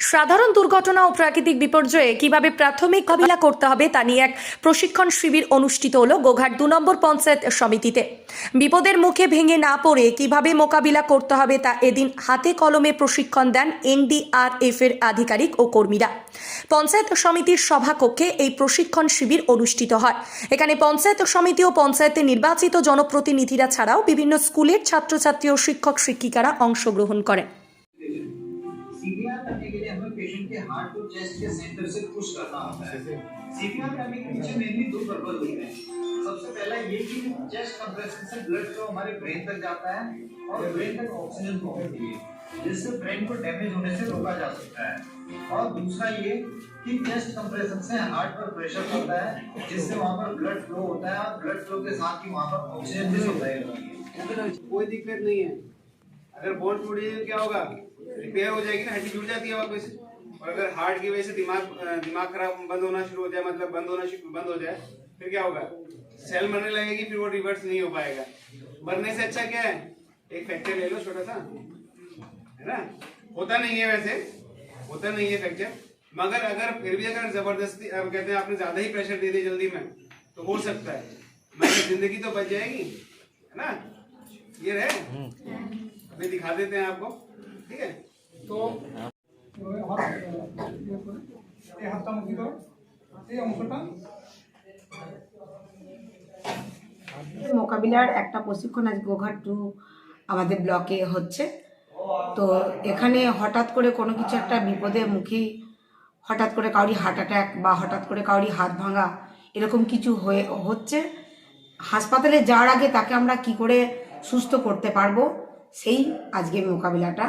সাধারণ দুর্ঘটনা ও প্রাকৃতিক বিপর্যয়ে কীভাবে প্রাথমিক মোকাবিলা করতে হবে তা নিয়ে এক প্রশিক্ষণ শিবির অনুষ্ঠিত হলো গোঘাট দু নম্বর পঞ্চায়েত সমিতিতে। বিপদের মুখে ভেঙে না পড়ে কীভাবে মোকাবিলা করতে হবে তা এদিন হাতে কলমে প্রশিক্ষণ দেন এনডিআরএফ এর আধিকারিক ও কর্মীরা। পঞ্চায়েত সমিতির সভাকক্ষে এই প্রশিক্ষণ শিবির অনুষ্ঠিত হয়। এখানে পঞ্চায়েত সমিতি ও পঞ্চায়েতে নির্বাচিত জনপ্রতিনিধিরা ছাড়াও বিভিন্ন স্কুলের ছাত্রছাত্রী ও শিক্ষক শিক্ষিকারা অংশগ্রহণ করেন। पेशेंट के हार्ट को चेस्ट के सेंटर से पुश करना होता है। सीपीआर करने के पीछे मेनली दो पर्पज होते हैं। सबसे पहला ये कि चेस्ट कंप्रेशन से ब्लड फ्लो हमारे ब्रेन तक जाता है और ब्रेन तक ऑक्सीजन पहुँचती है जिससे ब्रेन को डैमेज होने से रोका जा सकता है। और दूसरा ये कि चेस्ट कंप्रेशन से हार्ट पर प्रेशर पड़ता है जिससे वहाँ पर ब्लड फ्लो होता है। और ब्लड फ्लो के साथ ही वहाँ पर ऑक्सीजन भी सप्लाई होती है। कोई दिक्कत नहीं है। अगर बोन टूट जाए क्या होगा? रिपेयर हो जाएगी ना हड्डी जुड़ जाती है वापस। और अगर हार्ट की वजह से दिमाग दिमाग खराब बंद होना शुरू हो जाए मतलब बंद होना बंद हो जाए फिर क्या होगा? सेल मरने लगेगी फिर वो रिवर्स नहीं हो पाएगा। मरने से अच्छा क्या है? एक फ्रैक्चर ले लो छोटा सा। है ना? होता नहीं है वैसे। होता नहीं है फ्रैक्चर मगर अगर फिर भी अगर ज़बरदस्ती अब कहते हैं आपने ज़्यादा ही प्रेशर दे दिया जल्दी में तो हो सकता है। मगर ज़िंदगी तो बच जाएगी। है ना? ये रहे? हम्म। अभी दिखा देते हैं आपको। ठीक है? तो এই হাতটা মুখি করো এই অংশটা। মোকাবিলার একটা প্রশিক্ষণ আজ গোঘাট টু আমাদের ব্লকে হচ্ছে। তো এখানে হঠাৎ করে কোনো কিছু একটা বিপদের মুখে হঠাৎ করে কাউরি হার্ট অ্যাটাক বা হঠাৎ করে কাউরি হাত ভাঙা এরকম কিছু হয়ে, হচ্ছে। হাসপাতালে যাওয়ার আগে তাকে আমরা কি করে সুস্থ করতে পারব সেই আজকে মোকাবিলাটা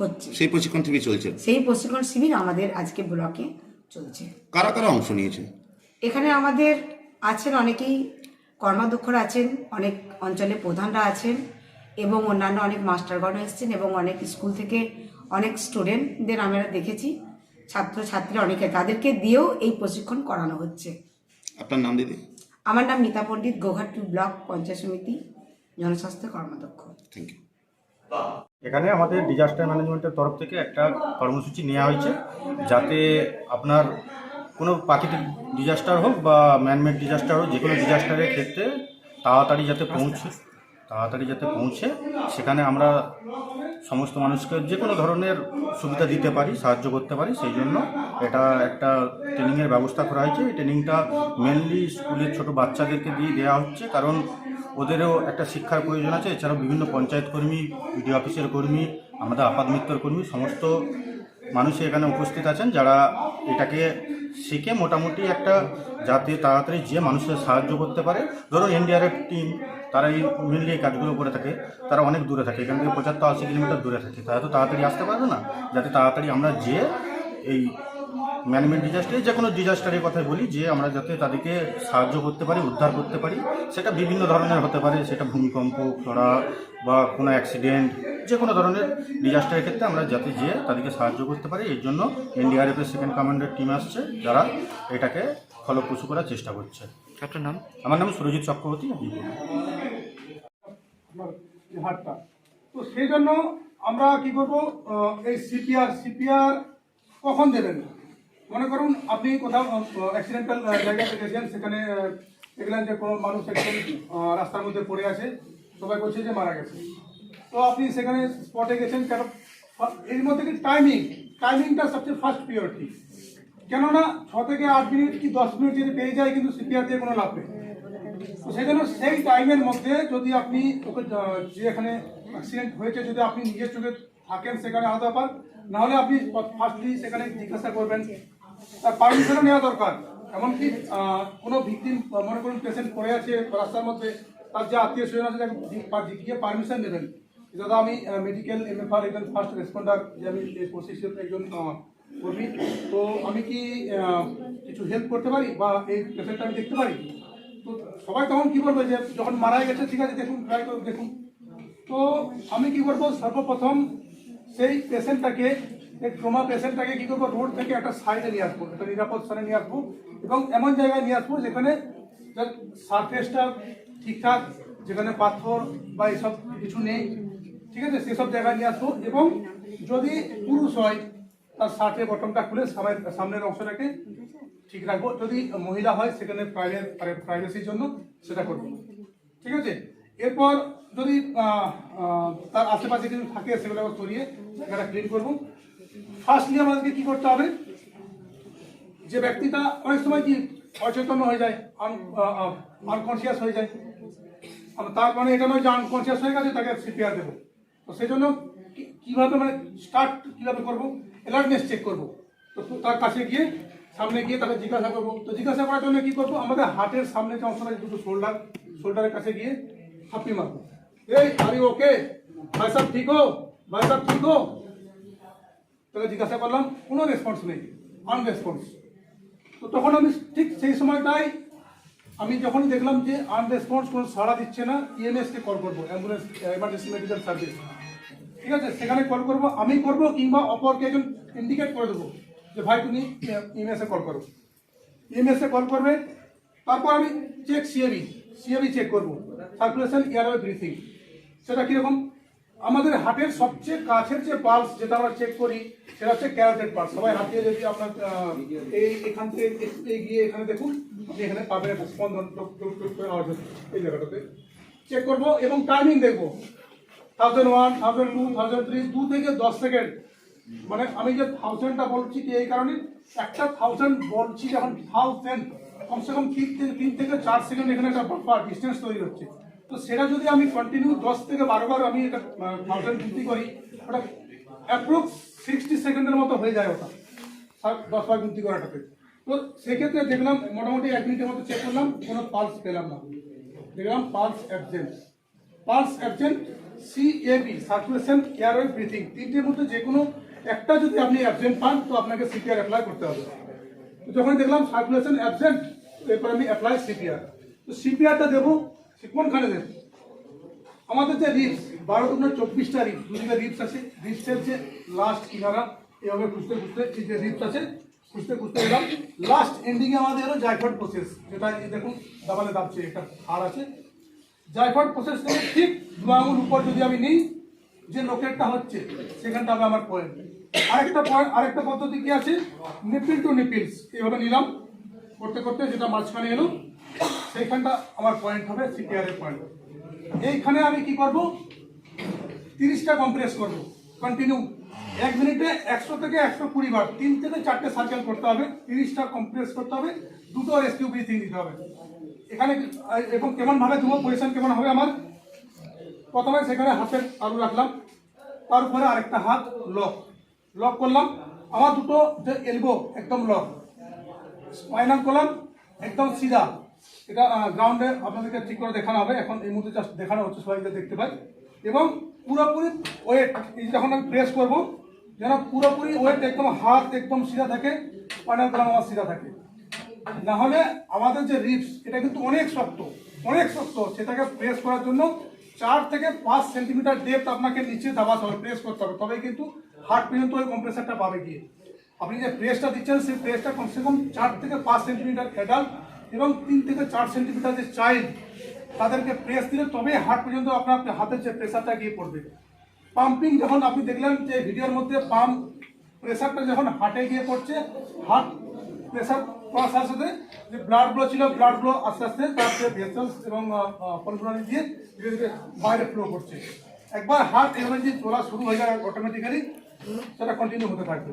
হচ্ছে। সেই প্রশিক্ষণ থেকে চলছে। সেই প্রশিক্ষণ শিবির আমাদের আজকে ব্লকে চলছে। কারা কারা অংশ নিয়েছেন? এখানে আমাদের আছেন অনেকেই কর্মাধ্যক্ষরা আছেন অনেক অঞ্চলে প্রধানরা আছেন এবং অন্যান্য অনেক মাস্টারগণ এসেছেন এবং অনেক স্কুল থেকে অনেক স্টুডেন্টদের আমরা দেখেছি ছাত্রছাত্রী অনেকে তাদেরকে দিয়েও এই প্রশিক্ষণ করানো হচ্ছে। আপনার নাম দিদি? আমার নাম মিতা পণ্ডিত গোঘাট ব্লক পঞ্চায়েত সমিতি জনস্বাস্থ্য কর্মাধ্যক্ষ। থ্যাংক ইউ এখানে আমাদের ডিজাস্টার ম্যানেজমেন্টের তরফ থেকে একটা কর্মসূচি নেওয়া হয়েছে যাতে আপনার কোনো প্রাকৃতিক ডিজাস্টার হোক বা ম্যানমেড ডিজাস্টার হোক যে কোনো ডিজাস্টারের ক্ষেত্রে তাড়াতাড়ি যাতে পৌঁছে, তাড়াতাড়ি যাতে পৌঁছে, সেখানে আমরা সমস্ত মানুষকে যে কোনো ধরনের সুবিধা দিতে পারি, সাহায্য করতে পারি, সেই জন্য এটা একটা ট্রেনিংয়ের ব্যবস্থা করা হয়েছে। এই ট্রেনিংটা মেনলি স্কুলের ছোট বাচ্চাদেরকে দিয়ে দেওয়া হচ্ছে, কারণ ওদেরও একটা শিক্ষার প্রয়োজন আছে। এছাড়াও বিভিন্ন পঞ্চায়েত কর্মী, বিডিও অফিসের কর্মী, আমাদের আপাত মিত্র কর্মী, সমস্ত মানুষ এখানে উপস্থিত আছেন যারা এটাকে শিখে মোটামুটি একটা যাতে তাড়াতাড়ি যে মানুষের সাহায্য করতে পারে। ধরুন এনডিআরএফ টিম তারা এই মেনলি এই কাজগুলো করে থাকে। তারা অনেক দূরে থাকে। এখান থেকে পঁচাত্তর আশি কিলোমিটার দূরে থাকে। তারা তো তাড়াতাড়ি আসতে পারবে না। যাতে তাড়াতাড়ি আমরা যে এই ম্যানেজমেন্ট ডিজাস্টারে যে কোনো ডিজাস্টারের কথাই বলি যে আমরা যাতে তাদেরকে সাহায্য করতে পারি উদ্ধার করতে পারি সেটা বিভিন্ন ধরনের হতে পারে সেটা ভূমিকম্প খরা বা কোনো অ্যাক্সিডেন্ট যে কোনো ধরনের ডিজাস্টারের ক্ষেত্রে আমরা যাতে যেয়ে তাদেরকে সাহায্য করতে পারি এর জন্য এনডিআরএফের সেকেন্ড কমান্ডের টিম আসছে যারা এটাকে ফলপ্রসূ করার চেষ্টা করছে। আপনার নাম? আমার নাম সুরজিৎ চক্রবর্তী তো সেই জন্য আমরা কি করব এই সিপিআর সিপিআর কখন দেবেন? মনে করুন, আপনি কোথাও অ্যাক্সিডেন্টাল জায়গা জায়গাতে গেছেন সেখানে দেখলেন যে কোনো মানুষ একজন রাস্তার মধ্যে পড়ে আছে, সবাই বলছে যে মারা গেছে। তো আপনি সেখানে স্পটে গেছেন কেন? এর মধ্যে কি টাইমিং টাইমিংটা সবচেয়ে ফার্স্ট প্রিয়রিটি কেননা ছ থেকে আট মিনিট কি দশ মিনিট যদি পেয়ে যায়, কিন্তু সিপিআর দিয়ে কোনো লাভ নেই। তো সেই জন্য সেই টাইমের মধ্যে যদি আপনি ওকে যে এখানে অ্যাক্সিডেন্ট হয়েছে, যদি আপনি নিজের চোখে থাকেন সেখানে আলাদা ব্যাপার নাহলে আপনি ফার্স্টলি সেখানে জিজ্ঞাসা করবেন তার পারমিশনও নেওয়া দরকার। এমনকি কোনো ভিকটিম মনে করুন পেশেন্ট পড়ে আছে রাস্তার মধ্যে তার যে আত্মীয় স্বজন আছে গিয়ে পারমিশন দেবেন। যে দাদা, আমি মেডিকেল এমএফআর একজন ফার্স্ট রেসপন্ডার যে আমি প্রসেসের একজন কর্মী। তো আমি কি কিছু হেল্প করতে পারি বা এই পেশেন্টটা আমি দেখতে পারি? তো সবাই তখন কি বলবে যে, যখন মারা গেছে, ঠিক আছে, দেখুন ট্রাই করে দেখুন। তো আমি কি করব? সর্বপ্রথম সেই পেশেন্টটাকে এই ট্রমা পেশেন্টটাকে কি করব? রোড থেকে একটা সাইডে নিয়ে আসব, একটা নিরাপদ স্থানে নিয়ে আসব এবং এমন জায়গায় নিয়ে আসব যেখানে সারফেসটা ঠিকঠাক, যেখানে পাথর বা এসব কিছু নেই। ঠিক আছে? সেসব জায়গায় নিয়ে আসব এবং যদি পুরুষ হয়, তার শার্টের বটনটা খুলে সামনের অংশটাকে ঠিক রাখব। যদি মহিলা হয়, সেখানে প্রাইভেট প্রাইভেসির জন্য সেটা করব। ঠিক আছে? এরপর যদি তার আশেপাশে কিছু থাকে, সেগুলো সরিয়ে জায়গাটা ক্লিন করব। ফার্স্টলি আমাদেরকে কি করতে হবে? যে ব্যক্তিটা অনেক সময় কি অচেতন হয়ে যায় আনকনসিয়াস হয়ে যায়। তার মানে এটা নয় যে আনকনসিয়াস হয়ে গেছে, তাকে সিপিআর দেবো। তো সেই জন্য কীভাবে মানে স্টার্ট কীভাবে করব? অ্যালার্টনেস চেক করব। তো তার কাছে গিয়ে, সামনে গিয়ে তাকে জিজ্ঞাসা করব। তো জিজ্ঞাসা করার জন্য কি করব? আমাদের হাতের সামনে যে অংশটা, দুটো শোল্ডার শোল্ডারের কাছে গিয়ে হাপ্পি মারবো। এই আরে ওকে ভাই সাহেব, ঠিক হো? ভাই সাহেব, ঠিক হো? তাকে জিজ্ঞাসা করলাম, কোনো রেসপন্স নেই আনরেসপন্স তো তখন আমি ঠিক সেই সময়টাই আমি যখনই দেখলাম যে আনরেসপন্স কোনো সাড়া দিচ্ছে না ইএমএস কে কল করব অ্যাম্বুলেন্স এমার্জেন্সি মেডিকেল সার্ভিস ঠিক আছে, সেখানে কল করব, আমি করব কিংবা অপরকে একজন ইন্ডিকেট করে দেবো যে, ভাই, তুমি ইএমএস কল করো। ইএমএস কল করবে, তারপর আমি চেক সিএবি সিএবি চেক করব সার্কুলেশন এয়ারওয়ে ব্রিথিং সেটা কীরকম? আমাদের হাটের সবচেয়ে কাছের যে পালস যেটা আমরা চেক করি, সেটা হচ্ছে ক্যারাটেড পালস সবাই হাত দিয়ে যদি আপনার এই এখান থেকে এগিয়ে এখানে দেখুন, আপনি এখানে পাবেন একটা স্পন্দন করে আওয়াজ এই জায়গাটাতে। চেক করব এবং টাইমিং দেখব। Thousand one thousand two thousand three দু থেকে দশ সেকেন্ড মানে আমি যে থাউজেন্ডটা বলছি কি এই কারণে? একটা থাউজেন্ড বলছি যখন থাউজেন্ড কমসে কম তিন থেকে তিন থেকে চার সেকেন্ড এখানে একটা বাফার ডিস্টেন্স তৈরি হচ্ছে। তো সেটা যদি আমি কন্টিনিউ দশ থেকে বারো বার আমি এটা থাউজেন্ড গিনতি করি, ওটা অ্যাপ্রক্স সিক্সটি সেকেন্ডের মতো হয়ে যায় ওটা। দশ বার গিনতি করাটাতে তো সেক্ষেত্রে দেখলাম মোটামুটি এক মিনিটের মতো চেক করলাম, কোনো পালস পেলাম না। দেখলাম pulse absent pulse absent CAB circulation airway breathing তিনটের মধ্যে যে কোনো একটা যদি আপনি অ্যাবসেন্ট পান, তো আপনাকে সিপিআর অ্যাপ্লাই করতে হবে। তো যখন দেখলাম সার্কুলেশন অ্যাবসেন্ট এরপর আমি অ্যাপ্লাই সিপিআর তো সিপিআরটা দেবো কোনখানে দেবো আমাদের যে রিপস বারো দুগুণে চব্বিশটা রিপস দুদিকে রিপস আছে রিপসের যে লাস্ট কিনারা, এভাবে খুঁজতে খুঁজতে এই যে রিপস আছে, খুঁজতে খুঁজতে এলাম। লাস্ট এন্ডিংয়ে আমাদের হলো জাইফট প্রসেস যেটা দেখুন দাবালে দাবছে একটা হার আছে। জাইফট প্রসেস থেকে ঠিক দু আঙুল উপর যদি আমি নিই, যে লোকেরটা হচ্ছে, সেখানটা হবে আমার পয়েন্ট আরেকটা পয়েন্ট আরেকটা পদ্ধতি কি আছে? নিপিল টু নিপিলস এভাবে নিলাম। করতে করতে যেটা মাঝখানে এলো সেইখানটা আমার পয়েন্ট হবে সিপিআর এর পয়েন্ট এইখানে আমি কি করব? তিরিশটা কম্প্রেস করব। কন্টিনিউ এক মিনিটে একশো থেকে একশো কুড়ি বার, তিন থেকে চারটে সার্কেল করতে হবে, তিরিশটা কম্প্রেস করতে হবে, দুটো রেস্কিউ ব্রিথিং দিতে হবে। এখানে, এবং কেমন ভাবে দেবো পজিশন কেমন হবে আমার? প্রথমে সেখানে হাতের আলু রাখলাম, তার উপরে আরেকটা হাত লক লক করলাম, আমার দুটো যে এলবো একদম লক স্পাইনাল কলাম একদম সিধা। এটা গ্রাউন্ডে আপনাদেরকে ঠিক করে দেখানো হবে। এখন এই মুহূর্তে জাস্ট দেখানো হচ্ছে, সবাইকে দেখতে পাই। এবং পুরোপুরি ওয়েট এই যখন আমি প্রেস করব, যেন পুরোপুরি ওয়েট একদম হাত একদম সিধা থাকে স্পাইনাল কলাম আমার সিধা থাকে। না হলে আমাদের যে রিপস এটা কিন্তু অনেক শক্ত অনেক শক্ত। সেটাকে প্রেস করার জন্য চার থেকে পাঁচ সেন্টিমিটার ডেপথ আপনাকে নিচে দাবাতে হবে প্রেস করতে হবে। তবেই কিন্তু হার্ট পর্যন্ত ওই কম্প্রেসারটা পাবে গিয়ে। আপনি যে প্রেসটা দিচ্ছেন, সেই প্রেসটা কমসে কম চার থেকে পাঁচ সেন্টিমিটার অ্যাডাল্ট এবং তিন থেকে চার সেন্টিমিটার যে চাইল্ড তাদেরকে প্রেস দিলে তবে হার্ট পর্যন্ত আপনার হাতের যে প্রেশারটা গিয়ে পড়বে। পাম্পিং যখন আপনি দেখলেন যে ভিডিওর মধ্যে পাম্প প্রেশারটা যখন হার্টে গিয়ে পড়ছে হার্ট প্রেশার পড়ার সাথে সাথে যে ব্লাড ফ্লো ছিল ব্লাড ফ্লো আস্তে আস্তে তার ভেসেলস এবং পলফুলারি দিয়ে ধীরে ধীরে বাইরে ফ্লো করছে। একবার হার্ট যদি চলা শুরু হয়ে যায় অটোমেটিক্যালি সেটা কন্টিনিউ হতে থাকবে।